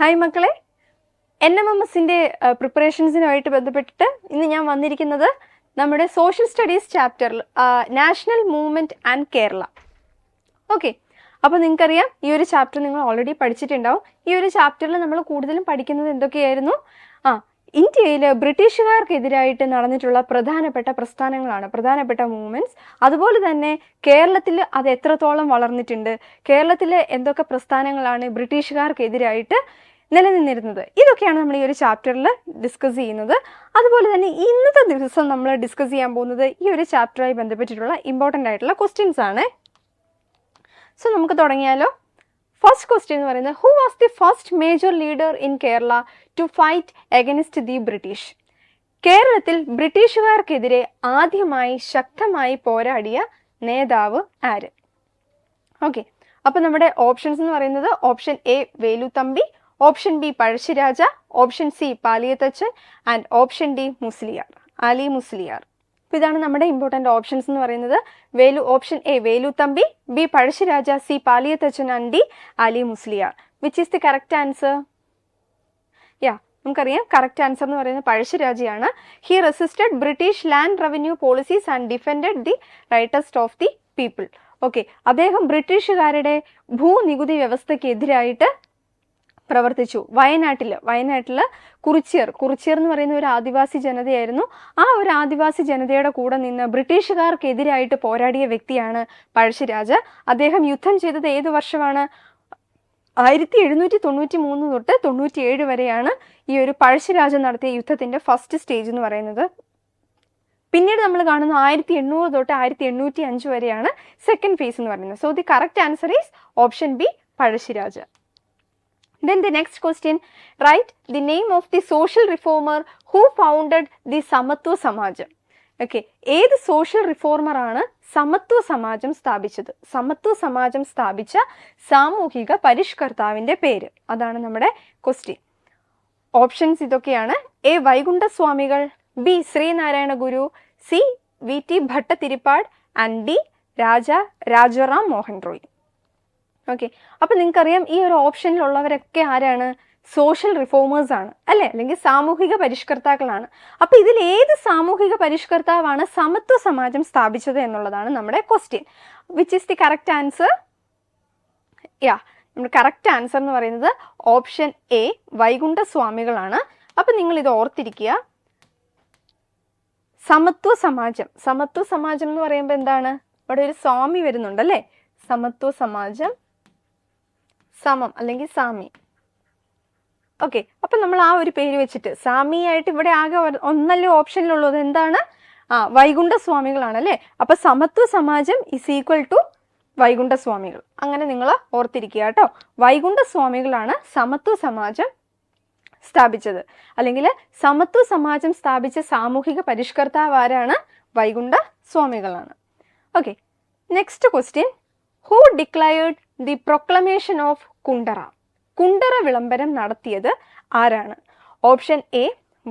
Hi മക്കളെ. N M M എസിന്റെ പ്രിപ്പറേഷൻസിനുമായിട്ട് ബന്ധപ്പെട്ടിട്ട് ഇന്ന് ഞാൻ വന്നിരിക്കുന്നത് നമ്മുടെ സോഷ്യൽ സ്റ്റഡീസ് ചാപ്റ്ററിൽ national movement and Kerala okay അപ്പോൾ നിങ്ങൾക്കറിയാം ഈ ഒരു ചാപ്റ്റർ നിങ്ങൾ ഓൾറെഡി പഠിച്ചിട്ടുണ്ടാവും. ഈ ഒരു ചാപ്റ്ററിൽ നമ്മൾ കൂടുതലും പഠിക്കുന്നത് എന്തൊക്കെയായിരുന്നു? ആ ഇന്ത്യയിൽ ബ്രിട്ടീഷുകാർക്കെതിരായിട്ട് നടന്നിട്ടുള്ള പ്രധാനപ്പെട്ട പ്രസ്ഥാനങ്ങളാണ് പ്രധാനപ്പെട്ട മൂവ്മെന്റ്സ് അതുപോലെ തന്നെ കേരളത്തിൽ അത് എത്രത്തോളം വളർന്നിട്ടുണ്ട് കേരളത്തിലെ എന്തൊക്കെ പ്രസ്ഥാനങ്ങളാണ് ബ്രിട്ടീഷുകാർക്കെതിരായിട്ട് നിലനിന്നിരുന്നത്. ഇതൊക്കെയാണ് നമ്മൾ ഈ ഒരു ചാപ്റ്ററിൽ ഡിസ്കസ് ചെയ്യുന്നത്. അതുപോലെ തന്നെ ഇന്നത്തെ ദിവസം നമ്മൾ ഡിസ്കസ് ചെയ്യാൻ പോകുന്നത് ഈ ഒരു ചാപ്റ്ററുമായി ബന്ധപ്പെട്ടിട്ടുള്ള ഇമ്പോർട്ടന്റ് ആയിട്ടുള്ള ക്വസ്റ്റ്യൻസ് ആണ്. സോ നമുക്ക് തുടങ്ങിയാലോ? ഫസ്റ്റ് ക്വസ്റ്റ്യൻ എന്ന് പറയുന്നത് who was the first major leader in Kerala to fight against the British കേരളത്തിൽ ബ്രിട്ടീഷുകാർക്കെതിരെ ആദ്യമായി ശക്തമായി പോരാടിയ നേതാവ് ആര്? ഓക്കെ അപ്പോൾ നമ്മുടെ ഓപ്ഷൻസ് എന്ന് പറയുന്നത് option A Veluthampi option B Pazhassiraja option C Paliathachan and option D Musliyar Ali Musliyar. അപ്പോൾ ഇതാണ് നമ്മുടെ ഇമ്പോർട്ടന്റ് ഓപ്ഷൻസ് എന്ന് പറയുന്നത്. Velu option A Velu Thampi B Pazhassiraja C Paliathachan and D Ali Musliyar. Which is the correct answer yeah നമുക്കറിയാം. Correct answer എന്ന് പറയുന്നത് പഴശ്ശിരാജയാണ്. He resisted British land revenue policies and defended the rights of the people okay അദ്ദേഹം ബ്രിട്ടീഷുകാരുടെ ഭൂനികുതി വ്യവസ്ഥയ്ക്കെതിരായിട്ട് പ്രവർത്തിച്ചു. വയനാട്ടിൽ വയനാട്ടിൽ കുറിച്യർ കുറിച്യർ എന്ന് പറയുന്ന ഒരു ആദിവാസി ജനതയായിരുന്നു. ആ ഒരു ആദിവാസി ജനതയുടെ കൂടെ നിന്ന് ബ്രിട്ടീഷുകാർക്കെതിരായിട്ട് പോരാടിയ വ്യക്തിയാണ് പഴശ്ശിരാജ. അദ്ദേഹം യുദ്ധം ചെയ്തത് ഏത് വർഷമാണ്? ആയിരത്തി എഴുന്നൂറ്റി തൊണ്ണൂറ്റി മൂന്ന് തൊട്ട് തൊണ്ണൂറ്റി ഏഴ് വരെയാണ് ഈ ഒരു പഴശ്ശിരാജ നടത്തിയ യുദ്ധത്തിന്റെ ഫസ്റ്റ് സ്റ്റേജ് എന്ന് പറയുന്നത്. പിന്നീട് നമ്മൾ കാണുന്ന ആയിരത്തി എണ്ണൂറ് തൊട്ട് ആയിരത്തി എണ്ണൂറ്റി അഞ്ച് വരെയാണ് സെക്കൻഡ് ഫേസ് എന്ന് പറയുന്നത്. So the correct answer is option B Pazhassiraja. Then the next question, write the name of the social reformer who founded the സമത്വ സമാജം ഓക്കെ ഏത് സോഷ്യൽ റിഫോർമറാണ് സമത്വ സമാജം സ്ഥാപിച്ചത്? സമത്വ സമാജം സ്ഥാപിച്ച സാമൂഹിക പരിഷ്കർത്താവിന്റെ പേര്. അതാണ് നമ്മുടെ ക്വസ്റ്റ്യൻ ഓപ്ഷൻസ് ഇതൊക്കെയാണ്. A Vaikunda Swamikal B Sreenarayana Guru C V. T. Bhattathiripad and D Raja Rajaram Mohan Roy okay അപ്പൊ നിങ്ങൾക്കറിയാം ഈ ഒരു ഓപ്ഷനിലുള്ളവരൊക്കെ ആരാണ്? സോഷ്യൽ റിഫോമേഴ്സ് ആണ്. അല്ലെ? അല്ലെങ്കിൽ സാമൂഹിക പരിഷ്കർത്താക്കളാണ്. അപ്പൊ ഇതിൽ ഏത് സാമൂഹിക പരിഷ്കർത്താവാണ് സമത്വ സമാജം സ്ഥാപിച്ചത് എന്നുള്ളതാണ് നമ്മുടെ question which is the correct answer yeah നമ്മുടെ കറക്റ്റ് ആൻസർ എന്ന് പറയുന്നത് ഓപ്ഷൻ എ വൈകുണ്ഠ സ്വാമികളാണ് അപ്പൊ നിങ്ങൾ ഇത് ഓർത്തിരിക്കുക. സമത്വ സമാജം. സമത്വ സമാജം എന്ന് പറയുമ്പോൾ എന്താണ്? ഇവിടെ ഒരു സ്വാമി വരുന്നുണ്ടല്ലേ സമത്വ സമാജം. സമം അല്ലെങ്കിൽ സാമി. ഓക്കെ അപ്പൊ നമ്മൾ ആ ഒരു പേര് വെച്ചിട്ട് സാമിയായിട്ട് ഇവിടെ ആകെ ഒന്നല്ല ഓപ്ഷനിലുള്ളത് എന്താണ് ആ വൈകുണ്ഠ സ്വാമികളാണ് അല്ലേ? അപ്പൊ Samathwa Samajam is equal to Vaikunda Swamikal അങ്ങനെ നിങ്ങൾ ഓർത്തിരിക്കുക കേട്ടോ. വൈകുണ്ഠ സ്വാമികളാണ് സമത്വ സമാജം സ്ഥാപിച്ചത്. അല്ലെങ്കിൽ സമത്വ സമാജം സ്ഥാപിച്ച സാമൂഹിക പരിഷ്കർത്താവ് ആരാണ്? Vaikunda സ്വാമികളാണ് okay next question who declared the proclamation of Kundara. Kundara വിളംബരം നടത്തിയത് ആരാണ്? Option A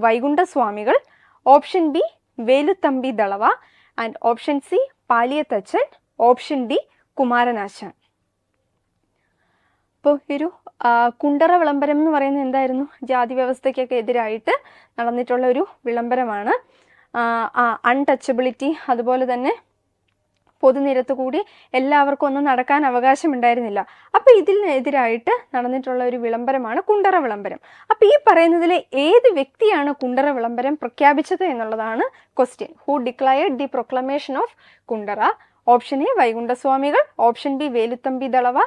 Vaikunda Swamikal. Option B Veluthampi Dalawa. And option C Paliathachan. Option D Kumaranasan. ഇപ്പോൾ ഒരു കുണ്ടറ വിളംബരം എന്ന് പറയുന്നത് എന്തായിരുന്നു? ജാതി വ്യവസ്ഥയ്ക്കൊക്കെ എതിരായിട്ട് നടന്നിട്ടുള്ള ഒരു വിളംബരമാണ്. അൺടച്ചബിലിറ്റി അതുപോലെ തന്നെ പൊതുനിരത്ത് കൂടി എല്ലാവർക്കും ഒന്നും നടക്കാൻ അവകാശമുണ്ടായിരുന്നില്ല. അപ്പോൾ ഇതിനെതിരായിട്ട് നടന്നിട്ടുള്ള ഒരു വിളംബരമാണ് കുണ്ടറ വിളംബരം. അപ്പോൾ ഈ പറയുന്നതിലെ ഏത് വ്യക്തിയാണ് കുണ്ടറ വിളംബരം പ്രഖ്യാപിച്ചത് എന്നുള്ളതാണ് question who declared the proclamation of Kundara? Option A Vaikunda Swamikal. Option B Veluthampi Dalawa.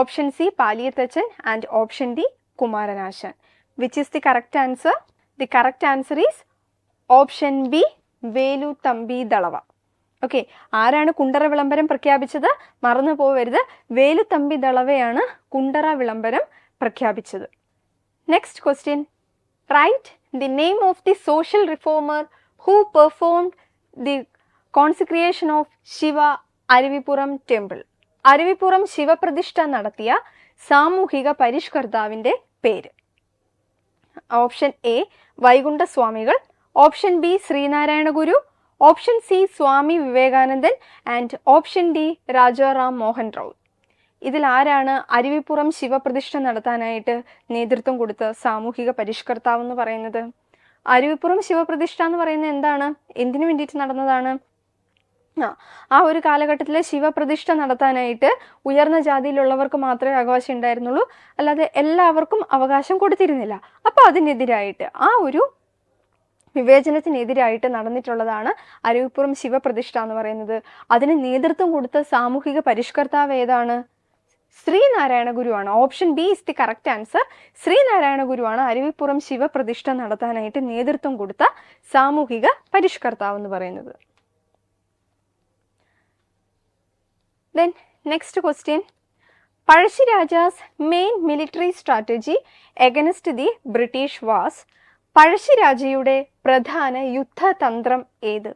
Option C Paliathachan and option D Kumaranasan. Which is the correct answer the correct answer is option B Veluthampi Dalawa. Okay ആരാണ് കുണ്ടറ വിളംബരം പ്രഖ്യാപിച്ചത്? മറന്നു പോവരുത്. വേലുത്തമ്പി ദളവയാണ് കുണ്ടറ വിളംബരം പ്രഖ്യാപിച്ചത്. Next question write the name of the social reformer who performed the consecration of Shiva Aruvippuram temple Aruvippuram ശിവപ്രതിഷ്ഠ നടത്തിയ സാമൂഹിക പരിഷ്കർത്താവിന്റെ പേര്. Option A Vaikunda Swamikal option B Sreenarayana Guru option C Swami Vivekanandan and option D Rajaram Mohan Rao ഇതിൽ ആരാണ് അരുവിപ്പുറം ശിവപ്രതിഷ്ഠ നടത്താനായിട്ട് നേതൃത്വം കൊടുത്ത സാമൂഹിക പരിഷ്കർത്താവ് എന്ന് പറയുന്നത്? അരുവിപ്പുറം ശിവപ്രതിഷ്ഠ എന്ന് പറയുന്നത് എന്താണ്? എന്തിനു വേണ്ടിയിട്ട് നടന്നതാണ്? ആ ആ ഒരു കാലഘട്ടത്തിൽ ശിവപ്രതിഷ്ഠ നടത്താനായിട്ട് ഉയർന്ന ജാതിയിലുള്ളവർക്ക് മാത്രമേ അവകാശം ഉണ്ടായിരുന്നുള്ളൂ. അല്ലാതെ എല്ലാവർക്കും അവകാശം കൊടുത്തിരുന്നില്ല. അപ്പോൾ അതിനെതിരായിട്ട് ആ ഒരു വിവേചനത്തിനെതിരായിട്ട് നടന്നിട്ടുള്ളതാണ് അരുവിപ്പുറം ശിവപ്രതിഷ്ഠ എന്ന് പറയുന്നത്. അതിന് നേതൃത്വം കൊടുത്ത സാമൂഹിക പരിഷ്കർത്താവ് ഏതാണ്? ശ്രീനാരായണ ഗുരുവാണ്. Option B is the correct answer. Sreenarayana ഗുരുവാണ് അരുവിപ്പുറം ശിവപ്രതിഷ്ഠ നടത്താനായിട്ട് നേതൃത്വം കൊടുത്ത സാമൂഹിക പരിഷ്കർത്താവ് എന്ന് പറയുന്നത്. Then next question Pazhassiraja's main military strategy against the British was പഴശ്ശിരാജയുടെ പ്രധാന യുദ്ധതന്ത്രം ഏത്?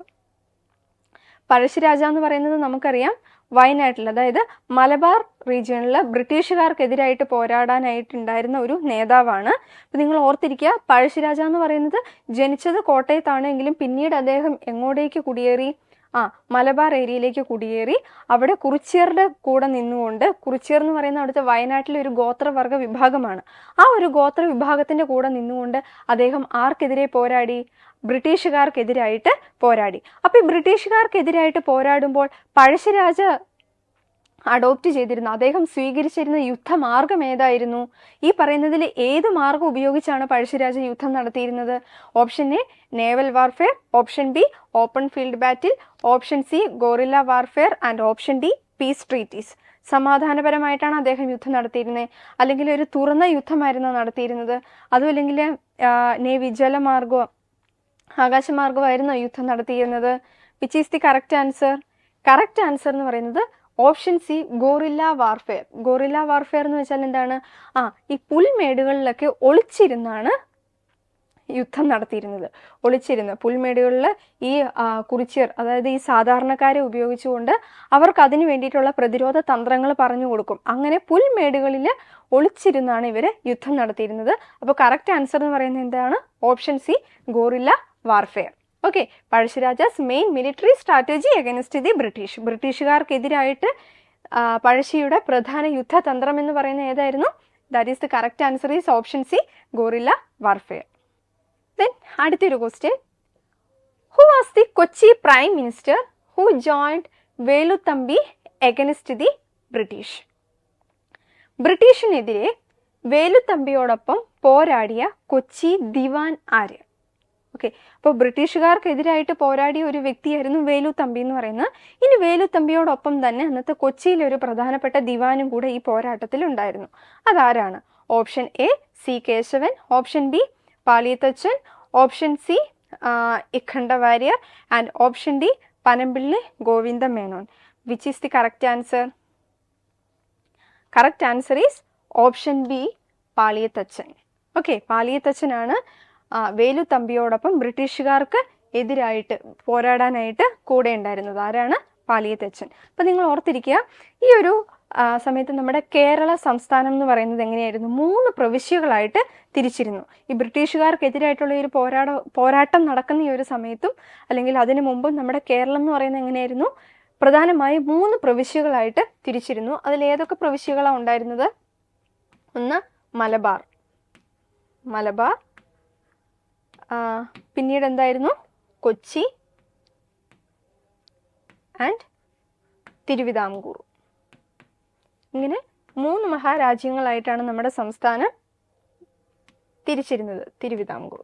പഴശ്ശിരാജ എന്ന് പറയുന്നത് നമുക്കറിയാം വയനാട്ടിൽ. അതായത് മലബാർ റീജിയണിൽ ബ്രിട്ടീഷുകാർക്കെതിരായിട്ട് പോരാടാനായിട്ടുണ്ടായിരുന്ന ഒരു നേതാവാണ്. അപ്പം നിങ്ങൾ ഓർത്തിരിക്കുക പഴശ്ശിരാജ എന്ന് പറയുന്നത് ജനിച്ചത് കോട്ടയത്താണെങ്കിലും പിന്നീട് അദ്ദേഹം എങ്ങോട്ടേക്ക് കുടിയേറി? ആ മലബാർ ഏരിയയിലേക്ക് കുടിയേറി അവിടെ കുറിച്യറുടെ കൂടെ നിന്നുകൊണ്ട് കുറിച്യർ എന്ന് പറയുന്ന അവിടുത്തെ വയനാട്ടിലെ ഒരു ഗോത്രവർഗ വിഭാഗമാണ്. ആ ഒരു ഗോത്ര വിഭാഗത്തിന്റെ കൂടെ നിന്നുകൊണ്ട് അദ്ദേഹം ആർക്കെതിരെ പോരാടി? ബ്രിട്ടീഷുകാർക്കെതിരായിട്ട് പോരാടി. അപ്പൊ ഈ ബ്രിട്ടീഷുകാർക്കെതിരായിട്ട് പോരാടുമ്പോൾ പഴശ്ശിരാജ അഡോപ്റ്റ് ചെയ്തിരുന്ന. അദ്ദേഹം സ്വീകരിച്ചിരുന്ന യുദ്ധമാർഗം ഏതായിരുന്നു? ഈ പറയുന്നതിൽ ഏത് മാർഗം ഉപയോഗിച്ചാണ് പഴശ്ശിരാജ യുദ്ധം നടത്തിയിരുന്നത്? Option A naval warfare option B open field battle option C guerrilla warfare and option D peace treaties സമാധാനപരമായിട്ടാണ് അദ്ദേഹം യുദ്ധം നടത്തിയിരുന്നത് അല്ലെങ്കിൽ ഒരു തുറന്ന യുദ്ധമായിരുന്നു നടത്തിയിരുന്നത്. അതും അല്ലെങ്കിൽ നേവി ജലമാർഗം ആകാശമാർഗമായിരുന്നു യുദ്ധം നടത്തിയിരുന്നത്? Which is the correct answer correct answer എന്ന് പറയുന്നത് option C guerrilla warfare. Guerrilla warfare എന്ന് വെച്ചാൽ എന്താണ്? ആ ഈ പുൽമേടുകളിലൊക്കെ ഒളിച്ചിരുന്നാണ് യുദ്ധം നടത്തിയിരുന്നത്. ഒളിച്ചിരുന്ന് പുൽമേടുകളിൽ ഈ കുറിച്യർ അതായത് ഈ സാധാരണക്കാരെ ഉപയോഗിച്ചുകൊണ്ട് അവർക്ക് അതിന് വേണ്ടിയിട്ടുള്ള പ്രതിരോധ തന്ത്രങ്ങൾ പറഞ്ഞു കൊടുക്കും. അങ്ങനെ പുൽമേടുകളിൽ ഒളിച്ചിരുന്നാണ് ഇവർ യുദ്ധം നടത്തിയിരുന്നത്. അപ്പോൾ കറക്റ്റ് ആൻസർ എന്ന് പറയുന്നത് എന്താണ്? Option C guerrilla warfare. Okay Pazhassiraja's main military strategy against the British ബ്രിട്ടീഷുകാർക്കെതിരായിട്ട് പഴശ്ശിയുടെ പ്രധാന യുദ്ധതന്ത്രം എന്ന് പറയുന്നത് ഏതായിരുന്നു? That is the correct answer is option C guerrilla warfare then അടുത്തൊരു question who was the Kochi prime minister who joined Veluthampi against the British ബ്രിട്ടീഷിനെതിരെ വേലുത്തമ്പിയോടൊപ്പം പോരാടിയ കൊച്ചി ദിവാൻ ആര്? ഓക്കെ അപ്പോൾ ബ്രിട്ടീഷുകാർക്കെതിരായിട്ട് പോരാടിയ ഒരു വ്യക്തിയായിരുന്നു വേലു തമ്പി എന്ന് പറയുന്നത്. ഇനി വേലു തമ്പിയോടൊപ്പം തന്നെ അന്നത്തെ കൊച്ചിയിലെ ഒരു പ്രധാനപ്പെട്ട ദിവാനും കൂടെ ഈ പോരാട്ടത്തിൽ ഉണ്ടായിരുന്നു. അതാരാണ്? Option A C Kesavan. Option B Paliathachan option C Ikanda Warrier. And option D Panampilly Govinda Menon which is the correct answer correct answer is option B Paliathachan okay പാളിയത്തച്ചനാണ് ആ, വേലുത്തമ്പിയോടൊപ്പം ബ്രിട്ടീഷുകാർക്ക് എതിരായിട്ട് പോരാടാനായിട്ട് കൂടെ ഉണ്ടായിരുന്നത് ആരാണ്? പാലിയത്തച്ഛൻ. അപ്പം നിങ്ങൾ ഓർത്തിരിക്കുക ഈ ഒരു സമയത്ത് നമ്മുടെ കേരള സംസ്ഥാനം എന്ന് പറയുന്നത് എങ്ങനെയായിരുന്നു? മൂന്ന് പ്രവിശ്യകളായിട്ട് തിരിച്ചിരുന്നു. ഈ ബ്രിട്ടീഷുകാർക്കെതിരായിട്ടുള്ള ഒരു പോരാട പോരാട്ടം നടക്കുന്ന ഈ ഒരു സമയത്തും അല്ലെങ്കിൽ അതിനു മുമ്പും നമ്മുടെ കേരളം എന്ന് പറയുന്നത് എങ്ങനെയായിരുന്നു? പ്രധാനമായും മൂന്ന് പ്രവിശ്യകളായിട്ട് തിരിച്ചിരുന്നു. അതിൽ ഏതൊക്കെ പ്രവിശ്യകളാണ് ഉണ്ടായിരുന്നത്? ഒന്ന് മലബാർ. മലബാർ പിന്നീട് എന്തായിരുന്നു കൊച്ചി ആൻഡ് തിരുവിതാംകൂർ. ഇങ്ങനെ മൂന്ന് മഹാരാജ്യങ്ങളായിട്ടാണ് നമ്മുടെ സംസ്ഥാനം തിരിച്ചിരുന്നത് തിരുവിതാംകൂർ.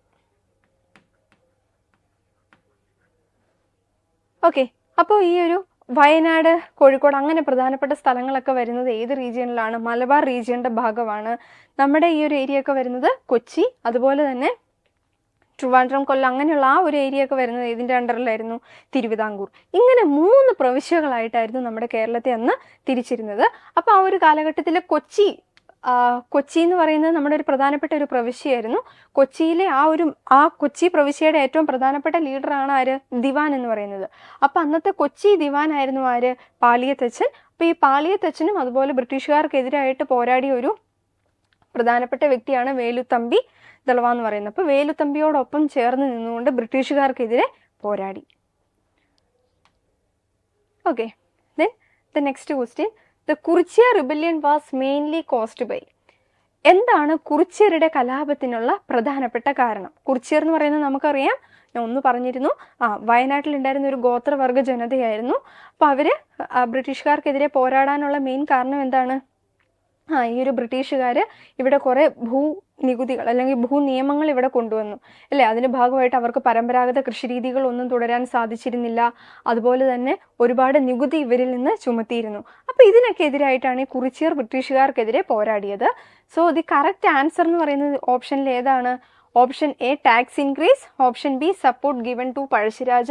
ഓക്കെ അപ്പോൾ ഈ ഒരു വയനാട് കോഴിക്കോട് അങ്ങനെ പ്രധാനപ്പെട്ട സ്ഥലങ്ങളൊക്കെ വരുന്നത് ഏത് റീജിയനിലാണ്? മലബാർ റീജിയന്റെ ഭാഗമാണ്. നമ്മുടെ ഈ ഒരു ഏരിയ ഒക്കെ വരുന്നത് കൊച്ചി അതുപോലെ തന്നെ ട്രിവാൻഡ്രം കൊല്ലം അങ്ങനെയുള്ള ആ ഒരു ഏരിയ ഒക്കെ വരുന്നത് ഇതിന്റെ അണ്ടറിലായിരുന്നു തിരുവിതാംകൂർ. ഇങ്ങനെ മൂന്ന് പ്രവിശ്യകളായിട്ടായിരുന്നു നമ്മുടെ കേരളത്തെ അന്ന് തിരിച്ചിരുന്നത്. അപ്പോൾ ആ ഒരു കാലഘട്ടത്തിൽ കൊച്ചി കൊച്ചി എന്ന് പറയുന്നത് നമ്മുടെ ഒരു പ്രധാനപ്പെട്ട ഒരു പ്രവിശ്യയായിരുന്നു കൊച്ചിയിലെ ആ ഒരു ആ കൊച്ചി പ്രവിശ്യയുടെ ഏറ്റവും പ്രധാനപ്പെട്ട ലീഡറാണ് ആര്? ദിവാൻ എന്ന് പറയുന്നത്. അപ്പം അന്നത്തെ കൊച്ചി ദിവാൻ ആയിരുന്നു ആര്? പാലിയത്തച്ഛൻ അപ്പോൾ ഈ പാലിയത്തച്ഛനും അതുപോലെ ബ്രിട്ടീഷുകാർക്കെതിരായിട്ട് പോരാടിയ ഒരു പ്രധാനപ്പെട്ട വ്യക്തിയാണ് വേലുത്തമ്പി ദളവ എന്ന് പറയുന്നത്. അപ്പോൾ വേലുത്തമ്പിയോടൊപ്പം ചേർന്ന് നിന്നുകൊണ്ട് ബ്രിട്ടീഷുകാർക്കെതിരെ പോരാടി. Okay then the next question the Kurichya rebellion was mainly caused by എന്താണ് കുറിച്യരുടെ കലാപത്തിനുള്ള പ്രധാനപ്പെട്ട കാരണം? കുറിച്യർ എന്ന് പറയുന്നത് നമുക്കറിയാം. ഞാൻ ഒന്ന് പറഞ്ഞിരുന്നു. ആ വയനാട്ടിൽ ഉണ്ടായിരുന്ന ഒരു ഗോത്രവർഗ ജനതയായിരുന്നു. അപ്പോൾ അവർ ബ്രിട്ടീഷുകാർക്കെതിരെ പോരാടാനുള്ള മെയിൻ കാരണം എന്താണ്? ആ ഈ ഒരു ബ്രിട്ടീഷുകാർ ഇവിടെ കുറേ ഭൂ നികുതികൾ അല്ലെങ്കിൽ ഭൂ നിയമങ്ങൾ ഇവിടെ കൊണ്ടുവന്നു. അല്ലേ? അതിന്റെ ഭാഗമായിട്ട് അവർക്ക് പരമ്പരാഗത കൃഷിരീതികൾ ഒന്നും തുടരാൻ സാധിച്ചിരുന്നില്ല. അതുപോലെ തന്നെ ഒരുപാട് നികുതി ഇവരിൽ നിന്ന് ചുമത്തിയിരുന്നു. അപ്പോൾ ഇതിനൊക്കെ എതിരായിട്ടാണ് ഈ കുറിച്ചിയർ ബ്രിട്ടീഷുകാർക്കെതിരെ പോരാടിയത്. സോ ദി കറക്റ്റ് ആൻസർ എന്ന് പറയുന്നത് ഓപ്ഷനിൽ ഏതാണ്? Option A tax increase option B support given to Pazhassi Raja.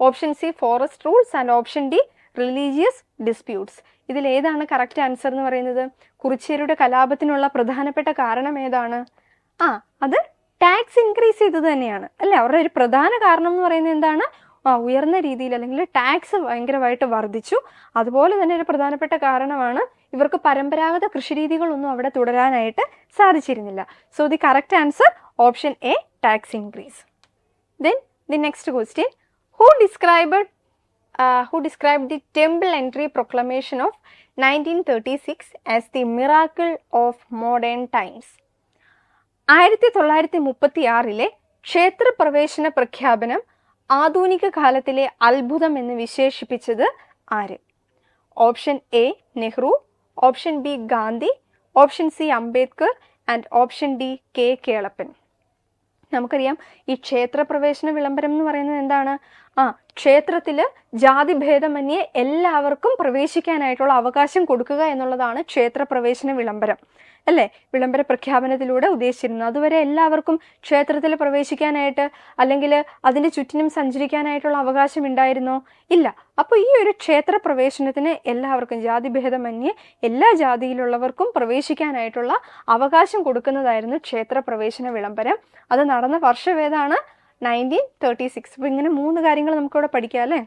Option C forest rules and option D religious disputes ഇതിൽ ഏതാണ് കറക്റ്റ് ആൻസർ എന്ന് പറയുന്നത്? കുറിച്യരുടെ കലാപത്തിനുള്ള പ്രധാനപ്പെട്ട കാരണം ഏതാണ്? ആ അത് ടാക്സ് ഇൻക്രീസ് ചെയ്തത് തന്നെയാണ്. അല്ലേ? അവരുടെ ഒരു പ്രധാന കാരണം എന്ന് പറയുന്നത് എന്താണ്? ആ ഉയർന്ന രീതിയിൽ അല്ലെങ്കിൽ ടാക്സ് ഭയങ്കരമായിട്ട് വർദ്ധിച്ചു. അതുപോലെ തന്നെ ഒരു പ്രധാനപ്പെട്ട കാരണമാണ് ഇവർക്ക് പരമ്പരാഗത കൃഷിരീതികളൊന്നും അവിടെ തുടരാനായിട്ട് സാധിച്ചിരുന്നില്ല. So the correct answer option A tax increase then the next question who describe describe the temple entry proclamation of nineteen thirty six as the miracle of modern times ആയിരത്തി തൊള്ളായിരത്തി മുപ്പത്തി ആറിലെ ക്ഷേത്രപ്രവേശന പ്രഖ്യാപനം ആധുനിക കാലത്തിലെ അത്ഭുതം എന്ന് വിശേഷിപ്പിച്ചത് ആര്? Option A Nehru option B Gandhi option C Ambedkar and option D K Kelappan. നമുക്കറിയാം ഈ ക്ഷേത്രപ്രവേശന വിളംബരം എന്ന് പറയുന്നത് എന്താണ്? ആ ക്ഷേത്രത്തിൽ ജാതിഭേദമന്യേ എല്ലാവർക്കും പ്രവേശിക്കാനായിട്ടുള്ള അവകാശം കൊടുക്കുക എന്നുള്ളതാണ് ക്ഷേത്രപ്രവേശന വിളംബരം. അല്ലേ? വിളംബര പ്രഖ്യാപനത്തിലൂടെ ഉദ്ദേശിച്ചിരുന്നു. അതുവരെ എല്ലാവർക്കും ക്ഷേത്രത്തിൽ പ്രവേശിക്കാനായിട്ട് അല്ലെങ്കിൽ അതിന്റെ ചുറ്റിനും സഞ്ചരിക്കാനായിട്ടുള്ള അവകാശം ഉണ്ടായിരുന്നോ? ഇല്ല. അപ്പോൾ ഈ ഒരു ക്ഷേത്ര പ്രവേശനത്തിന് എല്ലാവർക്കും ജാതിഭേദമന്യേ എല്ലാ ജാതിയിലുള്ളവർക്കും പ്രവേശിക്കാനായിട്ടുള്ള അവകാശം കൊടുക്കുന്നതായിരുന്നു ക്ഷേത്ര പ്രവേശന വിളംബരം. അത് നടന്ന വർഷമേതാണ്? Nineteen thirty six. അപ്പോൾ ഇങ്ങനെ മൂന്ന് കാര്യങ്ങൾ നമുക്കിവിടെ പഠിക്കാം അല്ലേ?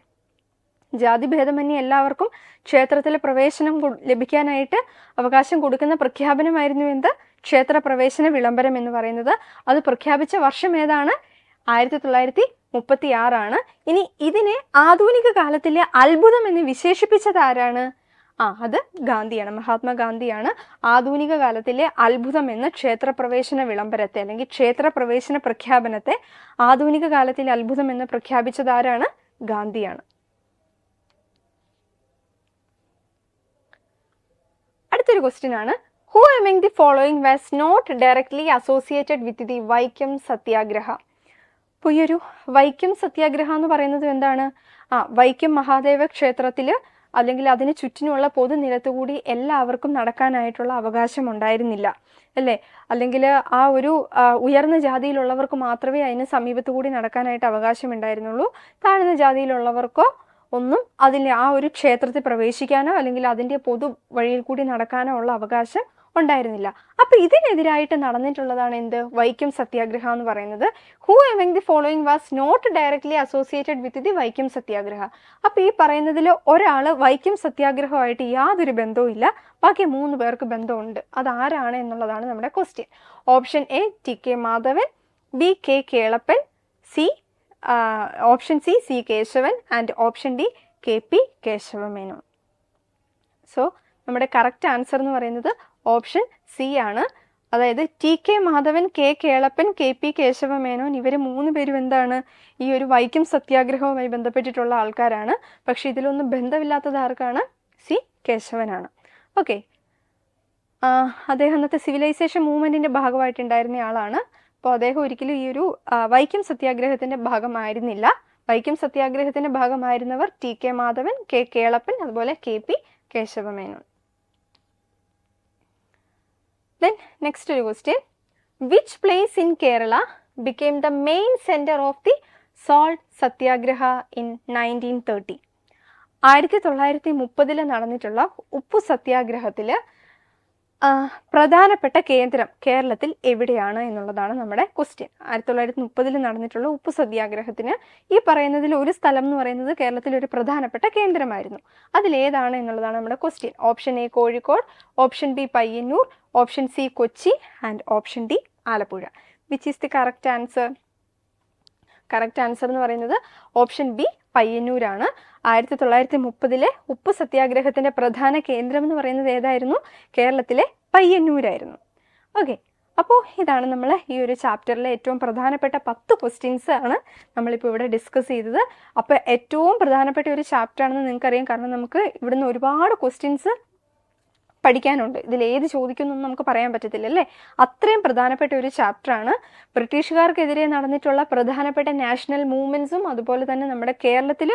ജാതിഭേദമന്യേ എല്ലാവർക്കും ക്ഷേത്രത്തിൽ പ്രവേശനം ലഭിക്കാനായിട്ട് അവകാശം കൊടുക്കുന്ന പ്രഖ്യാപനമായിരുന്നു എന്ത്? ക്ഷേത്ര പ്രവേശന വിളംബരം എന്ന് പറയുന്നത്. അത് പ്രഖ്യാപിച്ച വർഷം ഏതാണ്? ആയിരത്തി തൊള്ളായിരത്തി മുപ്പത്തി ആറാണ് ഇനി ഇതിനെ ആധുനിക കാലത്തിലെ അത്ഭുതം എന്ന് വിശേഷിപ്പിച്ചത് ആരാണ്? ആ അത് ഗാന്ധിയാണ് മഹാത്മാഗാന്ധിയാണ് ആധുനിക കാലത്തിലെ അത്ഭുതം എന്ന ക്ഷേത്രപ്രവേശന വിളംബരത്തെ അല്ലെങ്കിൽ ക്ഷേത്രപ്രവേശന പ്രഖ്യാപനത്തെ ആധുനിക കാലത്തിലെ അത്ഭുതം എന്ന് പ്രഖ്യാപിച്ചത് ആരാണ്? ഗാന്ധിയാണ്. അടുത്തൊരു ക്വസ്റ്റ്യൻ ആണ്. Who among the following was not directly associated with the Vaikom Satyagraha അപ്പോൾ ഈ ഒരു വൈക്കം സത്യാഗ്രഹ എന്ന് പറയുന്നത് എന്താണ്? ആ വൈക്കം മഹാദേവ ക്ഷേത്രത്തിൽ അല്ലെങ്കിൽ അതിന് ചുറ്റിനുമുള്ള പൊതുനിരത്തുകൂടി എല്ലാവർക്കും നടക്കാനായിട്ടുള്ള അവകാശം ഉണ്ടായിരുന്നില്ല അല്ലേ? അല്ലെങ്കിൽ ആ ഒരു ഉയർന്ന ജാതിയിലുള്ളവർക്ക് മാത്രമേ അതിന് സമീപത്തു കൂടി നടക്കാനായിട്ട് അവകാശം ഉണ്ടായിരുന്നുള്ളൂ താഴ്ന്ന ജാതിയിലുള്ളവർക്കോ ഒന്നും അതിൽ ആ ഒരു ക്ഷേത്രത്തിൽ പ്രവേശിക്കാനോ അല്ലെങ്കിൽ അതിന്റെ പൊതു വഴിയിൽ കൂടി നടക്കാനോ ഉള്ള അവകാശം ഉണ്ടായിരുന്നില്ല. അപ്പൊ ഇതിനെതിരായിട്ട് നടന്നിട്ടുള്ളതാണ് എന്ത്? വൈക്കം സത്യാഗ്രഹ എന്ന് പറയുന്നത്. Who among the following was not directly associated with the Vaikom Satyagraha? അപ്പൊ ഈ പറയുന്നതിൽ ഒരാൾ വൈക്കം സത്യാഗ്രഹമായിട്ട് യാതൊരു ബന്ധവും ഇല്ല. ബാക്കി മൂന്ന് പേർക്ക് ബന്ധമുണ്ട്. അത് ആരാണ് എന്നുള്ളതാണ് നമ്മുടെ question option A T K Madhavan B K Kelappan C option C C Kesavan and option D K P Kesava Menon so നമ്മുടെ കറക്റ്റ് ആൻസർ എന്ന് പറയുന്നത് ഓപ്ഷൻ സി ആണ്. അതായത് T K Madhavan K Kelappan K P Kesava Menon ഇവർ മൂന്ന് പേരും എന്താണ് ഈ ഒരു വൈക്കം സത്യാഗ്രഹവുമായി ബന്ധപ്പെട്ടിട്ടുള്ള ആൾക്കാരാണ്. പക്ഷെ ഇതിലൊന്നും ബന്ധമില്ലാത്തത് ആർക്കാണ്? സി കേശവനാണ്. ഓക്കെ. അദ്ദേഹം അന്നത്തെ സിവിലൈസേഷൻ മൂവ്മെന്റിന്റെ ഭാഗമായിട്ടുണ്ടായിരുന്ന ആളാണ്. അപ്പോൾ അദ്ദേഹം ഒരിക്കലും ഈ ഒരു വൈക്കം സത്യാഗ്രഹത്തിന്റെ ഭാഗമായിരുന്നില്ല. വൈക്കം സത്യാഗ്രഹത്തിന്റെ ഭാഗമായിരുന്നവർ T K Madhavan K Kelappan അതുപോലെ K P Kesava Menon. Then next ഒരു question which place in Kerala became the main centre of the salt Satyagraha in nineteen thirty ആയിരത്തി തൊള്ളായിരത്തി മുപ്പതിൽ നടന്നിട്ടുള്ള ഉപ്പു സത്യാഗ്രഹത്തിൽ പ്രധാനപ്പെട്ട കേന്ദ്രം കേരളത്തിൽ എവിടെയാണ് എന്നുള്ളതാണ് നമ്മുടെ ക്വസ്റ്റ്യൻ ആയിരത്തി തൊള്ളായിരത്തി മുപ്പതിൽ നടന്നിട്ടുള്ള ഉപ്പു സത്യാഗ്രഹത്തിന് ഈ പറയുന്നതിൽ ഒരു സ്ഥലം എന്ന് പറയുന്നത് കേരളത്തിലെ ഒരു പ്രധാനപ്പെട്ട കേന്ദ്രമായിരുന്നു. അതിലേതാണ് എന്നുള്ളതാണ് നമ്മുടെ question option A Kozhikode option B Payyanur option C Kochi and option D Alappuzha. Which is the correct answer correct answer എന്ന് പറയുന്നത് ഓപ്ഷൻ ബി പയ്യന്നൂരാണ്. ആയിരത്തി തൊള്ളായിരത്തി മുപ്പതിലെ ഉപ്പ് സത്യാഗ്രഹത്തിന്റെ പ്രധാന കേന്ദ്രം എന്ന് പറയുന്നത് ഏതായിരുന്നു? കേരളത്തിലെ പയ്യന്നൂരായിരുന്നു. ഓക്കെ അപ്പോൾ ഇതാണ് നമ്മൾ ഈ ഒരു ചാപ്റ്ററിലെ ഏറ്റവും പ്രധാനപ്പെട്ട പത്ത് ക്വസ്റ്റ്യൻസ് ആണ് നമ്മളിപ്പോൾ ഇവിടെ ഡിസ്കസ് ചെയ്തത്. അപ്പോൾ ഏറ്റവും പ്രധാനപ്പെട്ട ഒരു ചാപ്റ്റർ ആണെന്ന് നിങ്ങൾക്കറിയാം. കാരണം നമുക്ക് ഇവിടുന്ന് ഒരുപാട് ക്വസ്റ്റ്യൻസ് പഠിക്കാനുണ്ട്. ഇതിൽ ഏത് ചോദിക്കുന്നൊന്നും നമുക്ക് പറയാൻ പറ്റത്തില്ല അല്ലേ? അത്രയും പ്രധാനപ്പെട്ട ഒരു ചാപ്റ്ററാണ്. ബ്രിട്ടീഷുകാർക്കെതിരെ നടന്നിട്ടുള്ള പ്രധാനപ്പെട്ട നാഷണൽ മൂവ്മെന്റ്സും അതുപോലെ തന്നെ നമ്മുടെ കേരളത്തിൽ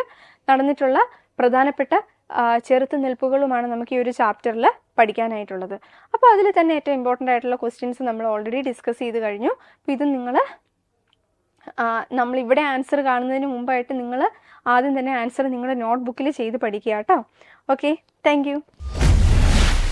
നടന്നിട്ടുള്ള പ്രധാനപ്പെട്ട ചെറുത്ത് ചെറുത്തുനിൽപ്പുകളുമാണ് നമുക്ക് ഈ ഒരു ചാപ്റ്ററിൽ പഠിക്കാനായിട്ടുള്ളത്. അപ്പോൾ അതിൽ തന്നെ ഏറ്റവും ഇമ്പോർട്ടന്റ് ആയിട്ടുള്ള ക്വസ്റ്റ്യൻസ് നമ്മൾ ഓൾറെഡി ഡിസ്കസ് ചെയ്ത് കഴിഞ്ഞു. അപ്പോൾ ഇത് നിങ്ങൾ നമ്മൾ ഇവിടെ ആൻസർ കാണുന്നതിന് മുമ്പായിട്ട് നിങ്ങൾ ആദ്യം തന്നെ ആൻസർ നിങ്ങളുടെ നോട്ട് ബുക്കിൽ ചെയ്ത് പഠിക്കുക കേട്ടോ. Okay thank